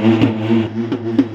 Mm-hmm.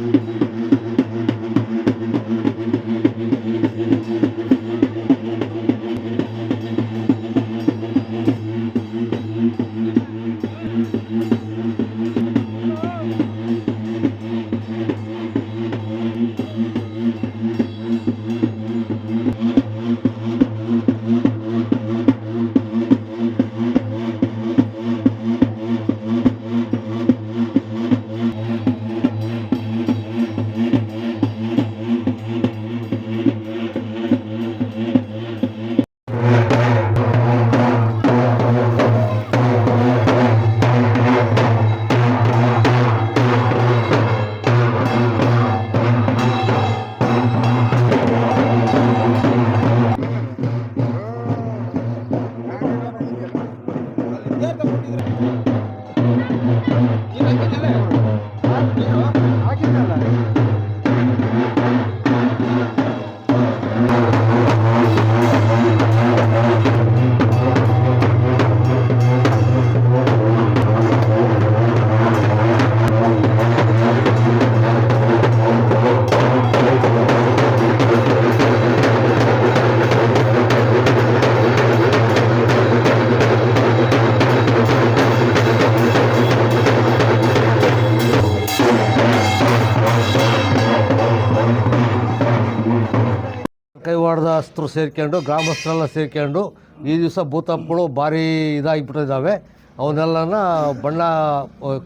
ಕೈವಾಡದಸ್ತರು ಸೇರ್ಕೊಂಡು ಗ್ರಾಮಸ್ಥರೆಲ್ಲ ಸೇರ್ಕೊಂಡು ಈ ದಿವಸ ಭೂತಪ್ಪಗಳು ಭಾರಿ ಇದಾಗಿಬಿಟ್ಟಿದ್ದಾವೆ. ಅವನ್ನೆಲ್ಲನ ಬಣ್ಣ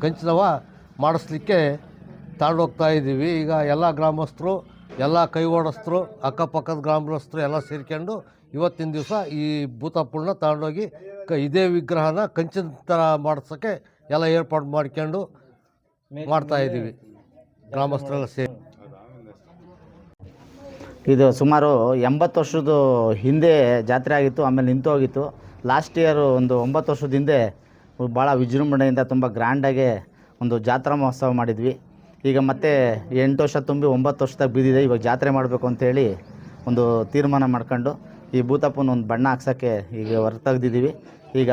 ಕಂಚಿನವ ಮಾಡಿಸ್ಲಿಕ್ಕೆ ತಗೊಂಡೋಗ್ತಾ ಇದ್ದೀವಿ. ಈಗ ಎಲ್ಲ ಗ್ರಾಮಸ್ಥರು ಎಲ್ಲ ಕೈವಾಡಸ್ಥರು ಅಕ್ಕಪಕ್ಕದ ಗ್ರಾಮಸ್ಥರು ಎಲ್ಲ ಸೇರ್ಕೊಂಡು ಇವತ್ತಿನ ದಿವಸ ಈ ಭೂತಪ್ಪಳನ್ನ ತಗೊಂಡೋಗಿ ಕ ಇದೇ ವಿಗ್ರಹನ ಕಂಚಿನ ಥರ ಮಾಡಿಸೋಕ್ಕೆ ಎಲ್ಲ ಏರ್ಪಾಡು ಮಾಡ್ಕೊಂಡು ಮಾಡ್ತಾ ಇದ್ದೀವಿ. ಗ್ರಾಮಸ್ಥರೆಲ್ಲ ಸೇರಿ. ಇದು ಸುಮಾರು ಎಂಬತ್ತು ವರ್ಷದ ಹಿಂದೆ ಜಾತ್ರೆ ಆಗಿತ್ತು, ಆಮೇಲೆ ನಿಂತು ಹೋಗಿತ್ತು. ಲಾಸ್ಟ್ ಇಯರ್ ಒಂದು ಒಂಬತ್ತು ವರ್ಷದ ಹಿಂದೆ ಭಾಳ ವಿಜೃಂಭಣೆಯಿಂದ ತುಂಬ ಗ್ರ್ಯಾಂಡಾಗೆ ಒಂದು ಜಾತ್ರಾ ಮಹೋತ್ಸವ ಮಾಡಿದ್ವಿ. ಈಗ ಮತ್ತೆ ಎಂಟು ವರ್ಷ ತುಂಬಿ ಒಂಬತ್ತು ವರ್ಷದಾಗ ಬಿದ್ದಿದೆ. ಇವಾಗ ಜಾತ್ರೆ ಮಾಡಬೇಕು ಅಂತೇಳಿ ಒಂದು ತೀರ್ಮಾನ ಮಾಡ್ಕೊಂಡು ಈ ಭೂತಪ್ಪನ ಒಂದು ಬಣ್ಣ ಹಾಕ್ಸೋಕ್ಕೆ ಈಗ ಹೊರತೆಗ್ದಿದ್ದೀವಿ ಈಗ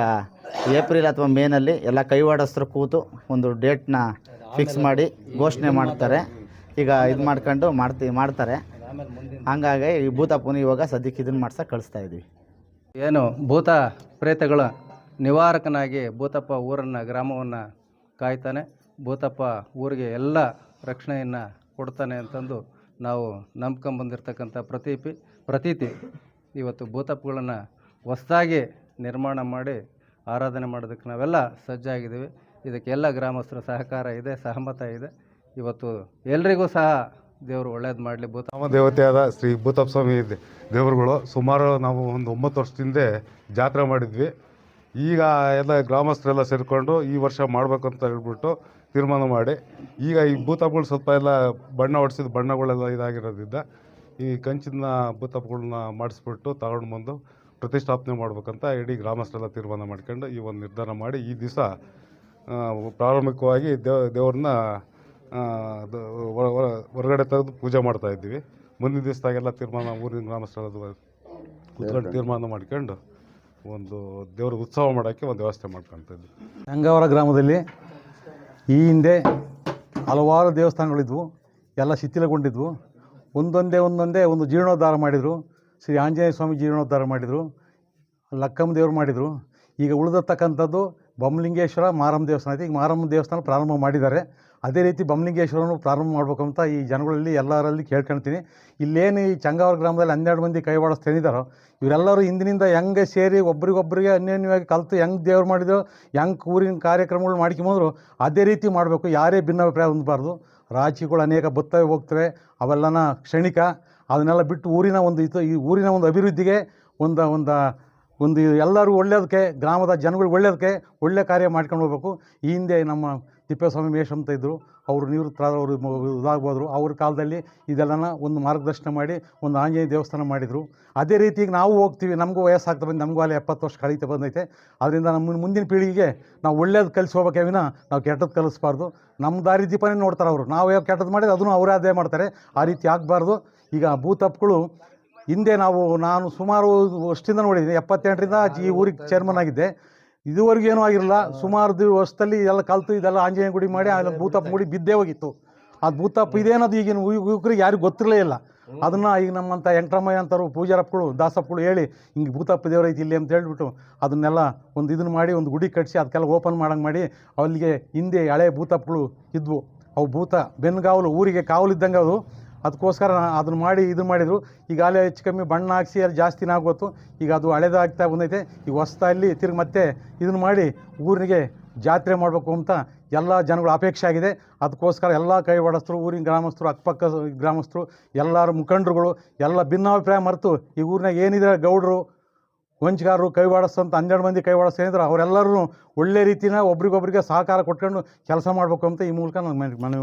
ಏಪ್ರಿಲ್ ಅಥವಾ ಮೇನಲ್ಲಿ ಎಲ್ಲ ಕೈವಾಡಸ್ಥರು ಕೂತು ಒಂದು ಡೇಟ್ನ ಫಿಕ್ಸ್ ಮಾಡಿ ಘೋಷಣೆ ಮಾಡ್ತಾರೆ. ಈಗ ಇದು ಮಾಡ್ಕೊಂಡು ಮಾಡ್ತಿ, ಮಾಡ್ತಾರೆ. ಹಂಗಾಗಿ ಈ ಭೂತಪ್ಪನ ಇವಾಗ ಸದ್ಯಕ್ಕೆ ಇದನ್ನು ಮಾಡ್ಸಕ್ಕೆ ಕಳಿಸ್ತಾ ಇದ್ವಿ. ಏನು ಭೂತ ಪ್ರೇತಗಳ ನಿವಾರಕನಾಗಿ ಭೂತಪ್ಪ ಊರನ್ನು ಗ್ರಾಮವನ್ನು ಕಾಯ್ತಾನೆ. ಭೂತಪ್ಪ ಊರಿಗೆ ಎಲ್ಲ ರಕ್ಷಣೆಯನ್ನು ಕೊಡ್ತಾನೆ ಅಂತಂದು ನಾವು ನಂಬ್ಕೊಂಬಂದಿರ್ತಕ್ಕಂಥ ಪ್ರತೀಪಿ ಪ್ರತೀತಿ ಇವತ್ತು ಭೂತಪ್ಪಗಳನ್ನು ಹೊಸದಾಗಿ ನಿರ್ಮಾಣ ಮಾಡಿ ಆರಾಧನೆ ಮಾಡೋದಕ್ಕೆ ನಾವೆಲ್ಲ ಸಜ್ಜಾಗಿದ್ದೀವಿ. ಇದಕ್ಕೆಲ್ಲ ಗ್ರಾಮಸ್ಥರ ಸಹಕಾರ ಇದೆ ಸಹಮತ ಇದೆ. ಇವತ್ತು ಎಲ್ರಿಗೂ ಸಹ ದೇವರು ಒಳ್ಳೇದು ಮಾಡಲಿ ಭೂತ ನಮ್ಮ ದೇವತೆಯಾದ ಶ್ರೀ ಭೂತಪ್ಪ ಸ್ವಾಮಿ ದೇವರುಗಳು ಸುಮಾರು ನಾವು ಒಂದು ಒಂಬತ್ತು ವರ್ಷದಿಂದ ಜಾತ್ರೆ ಮಾಡಿದ್ವಿ. ಈಗ ಎಲ್ಲ ಗ್ರಾಮಸ್ಥರೆಲ್ಲ ಸೇರಿಕೊಂಡು ಈ ವರ್ಷ ಮಾಡಬೇಕು ಅಂತ ಹೇಳ್ಬಿಟ್ಟು ತೀರ್ಮಾನ ಮಾಡಿ. ಈಗ ಈ ಭೂತಪ್ಪಗಳು ಸ್ವಲ್ಪ ಎಲ್ಲ ಬಣ್ಣ ಹೊಡ್ಸಿದ ಬಣ್ಣಗಳೆಲ್ಲ ಇದಾಗಿರೋದ್ರಿಂದ ಈ ಕಂಚಿನ ಭೂತಪ್ಪಗಳನ್ನ ಮಾಡಿಸ್ಬಿಟ್ಟು ತಗೊಂಡು ಬಂದು ಪ್ರತಿಷ್ಠಾಪನೆ ಮಾಡ್ಬೇಕಂತ ಇಡೀ ಗ್ರಾಮಸ್ಥರೆಲ್ಲ ತೀರ್ಮಾನ ಮಾಡ್ಕೊಂಡು ಈ ಒಂದು ನಿರ್ಧಾರ ಮಾಡಿ ಈ ದಿವಸ ಪ್ರಾರಂಭಿಕವಾಗಿ ದೇವ ದೇವ್ರನ್ನ ಹೊರಗಡೆ ತೆಗೆದು ಪೂಜೆ ಮಾಡ್ತಾ ಇದ್ದೀವಿ. ಮುಂದಿನ ದಿವಸದಾಗೆಲ್ಲ ತೀರ್ಮಾನ ಊರಿನ ಗ್ರಾಮಸ್ಥಳದ ಕೂತ್ಕೊಂಡು ತೀರ್ಮಾನ ಮಾಡ್ಕೊಂಡು ಒಂದು ದೇವ್ರಿಗೆ ಉತ್ಸವ ಮಾಡೋಕ್ಕೆ ಒಂದು ವ್ಯವಸ್ಥೆ ಮಾಡ್ಕೊತಾ ಇದ್ವಿ. ಗಂಗಾವರ ಗ್ರಾಮದಲ್ಲಿ ಈ ಹಿಂದೆ ಹಲವಾರು ದೇವಸ್ಥಾನಗಳಿದ್ವು. ಎಲ್ಲ ಶಿಥಿಲಗೊಂಡಿದ್ವು. ಒಂದೊಂದೇ ಒಂದೊಂದೇ ಒಂದು ಜೀರ್ಣೋದ್ಧಾರ ಮಾಡಿದರು. ಶ್ರೀ ಆಂಜನೇಯ ಸ್ವಾಮಿ ಜೀರ್ಣೋದ್ಧಾರ ಮಾಡಿದರು. ಲಕ್ಕಮ್ಮ ದೇವರು ಮಾಡಿದರು. ಈಗ ಉಳಿದತಕ್ಕಂಥದ್ದು ಬೊಮ್ಮಲಿಂಗೇಶ್ವರ ಮಾರಮ್ಮ ದೇವಸ್ಥಾನ ಐತೆ ಈಗ ಮಾರಮ್ಮ ದೇವಸ್ಥಾನ ಪ್ರಾರಂಭ ಮಾಡಿದ್ದಾರೆ. ಅದೇ ರೀತಿ ಬೊಮ್ಮಲಿಂಗೇಶ್ವರನು ಪ್ರಾರಂಭ ಮಾಡಬೇಕು ಅಂತ ಈ ಜನಗಳಲ್ಲಿ ಎಲ್ಲರಲ್ಲಿ ಕೇಳ್ಕೊಳ್ತೀನಿ. ಇಲ್ಲೇನು ಈ ಚಂಗಾವರ ಗ್ರಾಮದಲ್ಲಿ ಹನ್ನೆರಡು ಮಂದಿ ಕೈವಾಡಸ್ತೇನಿದ್ದಾರೋ ಇವರೆಲ್ಲರೂ ಹಿಂದಿನಿಂದ ಹೆಂಗೆ ಸೇರಿ ಒಬ್ರಿಗೊಬ್ಬರಿಗೆ ಅನ್ಯೋನ್ಯವಾಗಿ ಕಲಿತು ಹೆಂಗೆ ದೇವ್ರು ಮಾಡಿದ್ರು ಹೆಂಗೆ ಊರಿನ ಕಾರ್ಯಕ್ರಮಗಳು ಮಾಡ್ಕೊಂಬಂದ್ರು, ಅದೇ ರೀತಿ ಮಾಡಬೇಕು. ಯಾರೇ ಭಿನ್ನಾಭಿಪ್ರಾಯ ಹೊಂದಬಾರ್ದು. ರಾಜಿಗಳು ಅನೇಕ ಬತ್ತವೆ ಹೋಗ್ತವೆ, ಅವೆಲ್ಲನ ಕ್ಷಣಿಕ. ಅದನ್ನೆಲ್ಲ ಬಿಟ್ಟು ಊರಿನ ಒಂದು ಇದು, ಈ ಊರಿನ ಒಂದು ಅಭಿವೃದ್ಧಿಗೆ ಒಂದು ಒಂದು ಒಂದು ಎಲ್ಲರೂ ಒಳ್ಳೆಯದಕ್ಕೆ ಗ್ರಾಮದ ಜನಗಳಿಗೆ ಒಳ್ಳೆಯದಕ್ಕೆ ಒಳ್ಳೆ ಕಾರ್ಯ ಮಾಡ್ಕೊಂಡು ಹೋಗ್ಬೇಕು. ಈ ಹಿಂದೆ ನಮ್ಮ ತಿಪ್ಪೇಸ್ವಾಮಿ ಮೇಷ್ ಅಂತ ಇದ್ದರು ಅವರು ನಿವೃತ್ತರಾದವರು ಇದಾಗ್ಬೋದ್ರು. ಅವ್ರ ಕಾಲದಲ್ಲಿ ಇದೆಲ್ಲನ ಒಂದು ಮಾರ್ಗದರ್ಶನ ಮಾಡಿ, ಒಂದು ಆಂಜನೇಯ ದೇವಸ್ಥಾನ ಮಾಡಿದರು. ಅದೇ ರೀತಿ ಈಗ ನಾವು ಹೋಗ್ತೀವಿ, ನಮಗೂ ವಯಸ್ಸಾಗ್ತಾ ಬಂದು, ನಮಗೂ ಅಲ್ಲಿ ಎಪ್ಪತ್ತು ವರ್ಷ ಕಳೀತಾ ಬಂದೈತೆ. ಅದರಿಂದ ನಮ್ಮ ಮುಂದಿನ ಪೀಳಿಗೆಗೆ ನಾವು ಒಳ್ಳೇದು ಕಲಿಸಿ ಹೋಗ್ಬೇಕೇ ವಿನ ನಾವು ಕೆಟ್ಟದ್ದು ಕಲಿಸ್ಬಾರ್ದು. ನಮ್ಮ ದಾರಿ ದೀಪನೇ ನೋಡ್ತಾರೆ ಅವರು. ನಾವು ಯಾವ ಕೆಟ್ಟದ್ದು ಮಾಡಿದ್ರೆ ಅದನ್ನು ಅವರೇ ಅದೇ ಮಾಡ್ತಾರೆ. ಆ ರೀತಿ ಆಗಬಾರ್ದು. ಈಗ ಭೂತಪ್ಪಗಳು ಹಿಂದೆ ನಾವು, ನಾನು ಸುಮಾರು ವರ್ಷದಿಂದ ನೋಡಿದ್ದೀನಿ, ಎಪ್ಪತ್ತೆಂಟರಿಂದ ಈ ಊರಿಗೆ ಚೇರ್ಮನ್ ಆಗಿದ್ದೆ. ಇದುವರೆಗೂ ಏನೂ ಆಗಿರಲಿಲ್ಲ. ಸುಮಾರು ದಿವ- ವರ್ಷದಲ್ಲಿ ಎಲ್ಲ ಕಲ್ತು ಇದೆಲ್ಲ ಆಂಜನೇಯ ಗುಡಿ ಮಾಡಿ ಅಲ್ಲಿ ಭೂತಪ್ಪ ಗುಡಿ ಬಿದ್ದೇ ಹೋಗಿತ್ತು. ಅದು ಭೂತಪ್ಪ ಇದೇನದು ಈಗಿನ ಯುವಕರಿಗೆ ಯಾರಿಗೂ ಗೊತ್ತಿರಲೇ ಇಲ್ಲ. ಅದನ್ನು ಈಗ ನಮ್ಮಂಥ ವೆಂಕಟರಮಯ್ಯ ಅಂತಾರು ಪೂಜಾರಪ್ಪಗಳು ದಾಸಪ್ಪಗಳು ಹೇಳಿ ಹಿಂಗೆ ಭೂತಪ್ಪ ದೇವ್ರ ಐತಿ ಇಲ್ಲಿ ಅಂತ ಹೇಳ್ಬಿಟ್ಟು ಅದನ್ನೆಲ್ಲ ಒಂದು ಇದನ್ನು ಮಾಡಿ ಒಂದು ಗುಡಿ ಕಟ್ಟಿಸಿ ಅದಕ್ಕೆಲ್ಲ ಓಪನ್ ಮಾಡಂಗೆ ಮಾಡಿ ಅಲ್ಲಿಗೆ ಹಿಂದೆ ಹಳೆ ಭೂತಪ್ಪಗಳು ಇದ್ವು. ಅವು ಭೂತ ಬೆನ್ಗಾವಲು ಊರಿಗೆ ಕಾವಲಿದ್ದಂಗೆ ಅದು. ಅದಕ್ಕೋಸ್ಕರ ಅದನ್ನು ಮಾಡಿ ಇದು ಮಾಡಿದರು. ಈಗ ಅಲ್ಲೇ ಹೆಚ್ಚು ಕಮ್ಮಿ ಬಣ್ಣ ಹಾಕಿಸಿ ಅಲ್ಲಿ ಜಾಸ್ತಿನೇ ಆಗೋತು. ಈಗ ಅದು ಹಳೇದಾಗ್ತಾ ಬಂದೈತೆ. ಈಗ ಹೊಸ್ದಲ್ಲಿ ತಿರುಗಿ ಮತ್ತೆ ಇದನ್ನು ಮಾಡಿ ಊರಿಗೆ ಜಾತ್ರೆ ಮಾಡಬೇಕು ಅಂತ ಎಲ್ಲ ಜನಗಳ ಅಪೇಕ್ಷೆ ಆಗಿದೆ. ಅದಕ್ಕೋಸ್ಕರ ಎಲ್ಲ ಕೈವಾಡಸ್ಥರು, ಊರಿನ ಗ್ರಾಮಸ್ಥರು, ಅಕ್ಕಪಕ್ಕ ಗ್ರಾಮಸ್ಥರು, ಎಲ್ಲರ ಮುಖಂಡರುಗಳು, ಎಲ್ಲ ಭಿನ್ನಾಭಿಪ್ರಾಯ ಮರೆತು ಈ ಊರಿನಾಗ ಏನಿದ್ರೆ ಗೌಡರು, ವಂಚಗಾರರು ಕೈ ಅಂತ ಹನ್ನೆರಡು ಮಂದಿ ಕೈವಾಡಸ್ ಏನಿದ್ರು ಅವರೆಲ್ಲರೂ ಒಳ್ಳೆ ರೀತಿನ ಒಬ್ರಿಗೊಬ್ರಿಗೆ ಸಹಕಾರ ಕೊಟ್ಕೊಂಡು ಕೆಲಸ ಮಾಡಬೇಕು ಅಂತ ಈ ಮೂಲಕ ನಾನು ಮನವಿ- ಮನವಿ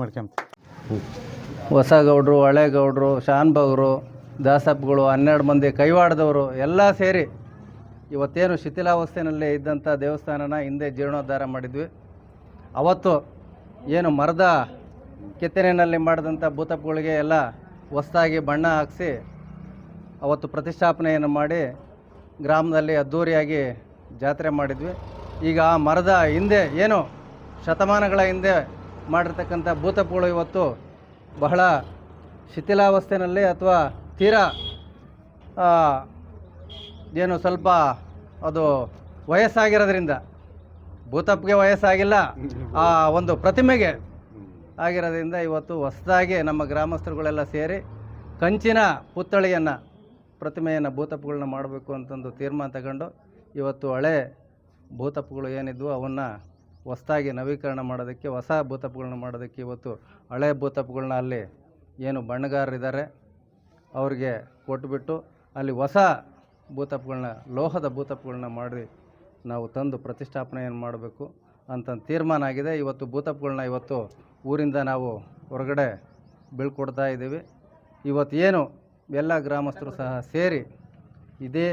ಮಾಡ್ಕೊಂತ ಹಳೆಗೌಡ್ರು ಶಾನ್ಬಗ್ರು ದಾಸಪ್ಪಗಳು, ಹನ್ನೆರಡು ಮಂದಿ ಕೈವಾಡದವರು ಎಲ್ಲ ಸೇರಿ ಇವತ್ತೇನು ಶಿಥಿಲಾವಸ್ಥೆಯಲ್ಲಿ ಇದ್ದಂಥ ದೇವಸ್ಥಾನನ ಹಿಂದೆ ಜೀರ್ಣೋದ್ಧಾರ ಮಾಡಿದ್ವಿ. ಅವತ್ತು ಏನು ಮರದ ಕೆತ್ತನೆಯಲ್ಲಿ ಮಾಡಿದಂಥ ಭೂತಪ್ಪಗಳಿಗೆ ಎಲ್ಲ ಹೊಸದಾಗಿ ಬಣ್ಣ ಹಾಕಿಸಿ ಅವತ್ತು ಪ್ರತಿಷ್ಠಾಪನೆಯನ್ನು ಮಾಡಿ ಗ್ರಾಮದಲ್ಲಿ ಅದ್ಧೂರಿಯಾಗಿ ಜಾತ್ರೆ ಮಾಡಿದ್ವಿ. ಈಗ ಆ ಮರದ ಹಿಂದೆ ಏನು ಶತಮಾನಗಳ ಹಿಂದೆ ಮಾಡಿರ್ತಕ್ಕಂಥ ಭೂತಪ್ಪಗಳು ಇವತ್ತು ಬಹಳ ಶಿಥಿಲಾವಸ್ಥೆಯಲ್ಲಿ ಅಥವಾ ತೀರಾ ಏನು ಸ್ವಲ್ಪ ಅದು ವಯಸ್ಸಾಗಿರೋದ್ರಿಂದ, ಭೂತಪ್ಪಿಗೆ ವಯಸ್ಸಾಗಿಲ್ಲ, ಆ ಒಂದು ಪ್ರತಿಮೆಗೆ ಆಗಿರೋದ್ರಿಂದ ಇವತ್ತು ಹೊಸದಾಗಿ ನಮ್ಮ ಗ್ರಾಮಸ್ಥರುಗಳೆಲ್ಲ ಸೇರಿ ಕಂಚಿನ ಪುತ್ಥಳಿಯನ್ನು, ಪ್ರತಿಮೆಯನ್ನು ಭೂತಪ್ಪಗಳನ್ನ ಮಾಡಬೇಕು ಅಂತಂದು ತೀರ್ಮಾನ ತಗೊಂಡು ಇವತ್ತು ಹಳೆ ಭೂತಪ್ಪುಗಳು ಏನಿದ್ವು ಅವನ್ನು ಹೊಸದಾಗಿ ನವೀಕರಣ ಮಾಡೋದಕ್ಕೆ, ಹೊಸ ಭೂತಪ್ಗಳನ್ನ ಮಾಡೋದಕ್ಕೆ ಇವತ್ತು ಹಳೆ ಭೂತಪ್ಗಳನ್ನ ಅಲ್ಲಿ ಏನು ಬಣ್ಣಗಾರರಿದ್ದಾರೆ ಅವ್ರಿಗೆ ಕೊಟ್ಬಿಟ್ಟು ಅಲ್ಲಿ ಹೊಸ ಭೂತಪ್ಗಳನ್ನ ಲೋಹದ ಭೂತಪ್ಗಳನ್ನ ಮಾಡಿ ನಾವು ತಂದು ಪ್ರತಿಷ್ಠಾಪನೆಯನ್ನು ಮಾಡಬೇಕು ಅಂತ ತೀರ್ಮಾನ ಆಗಿದೆ. ಇವತ್ತು ಭೂತಪ್ಗಳನ್ನ ಇವತ್ತು ಊರಿಂದ ನಾವು ಹೊರಗಡೆ ಬೀಳ್ಕೊಡ್ತಾ ಇದ್ದೀವಿ. ಏನು ಎಲ್ಲ ಗ್ರಾಮಸ್ಥರು ಸಹ ಸೇರಿ ಇದೇ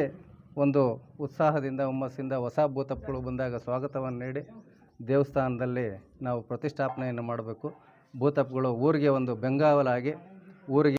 ಒಂದು ಉತ್ಸಾಹದಿಂದ, ಹುಮ್ಮಸ್ಸಿಂದ ಹೊಸ ಭೂತಪ್ಗಳು ಬಂದಾಗ ಸ್ವಾಗತವನ್ನು ನೀಡಿ ದೇವಸ್ಥಾನದಲ್ಲಿ ನಾವು ಪ್ರತಿಷ್ಠಾಪನೆಯನ್ನು ಮಾಡಬೇಕು. ಭೂತಪ್ಪಗಳು ಊರಿಗೆ ಒಂದು ಬೆಂಗಾವಲಾಗಿ ಊರಿಗೆ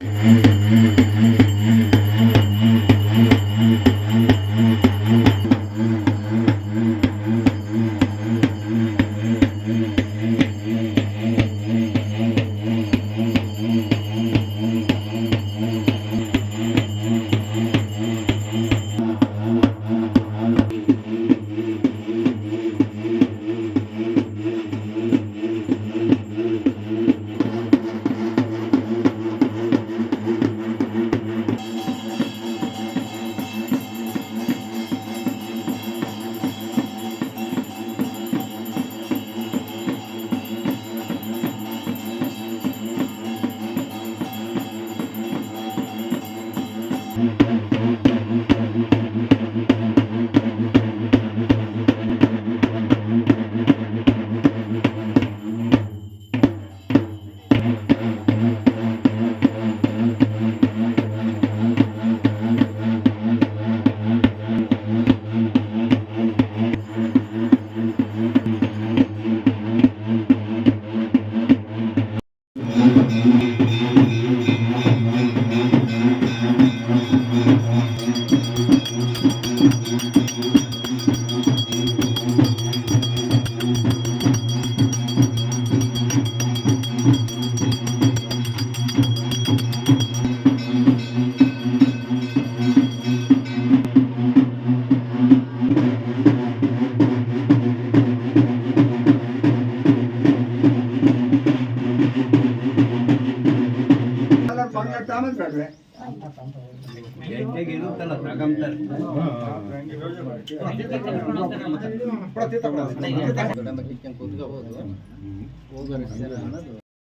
ಹೋಗ್ತಾರೆ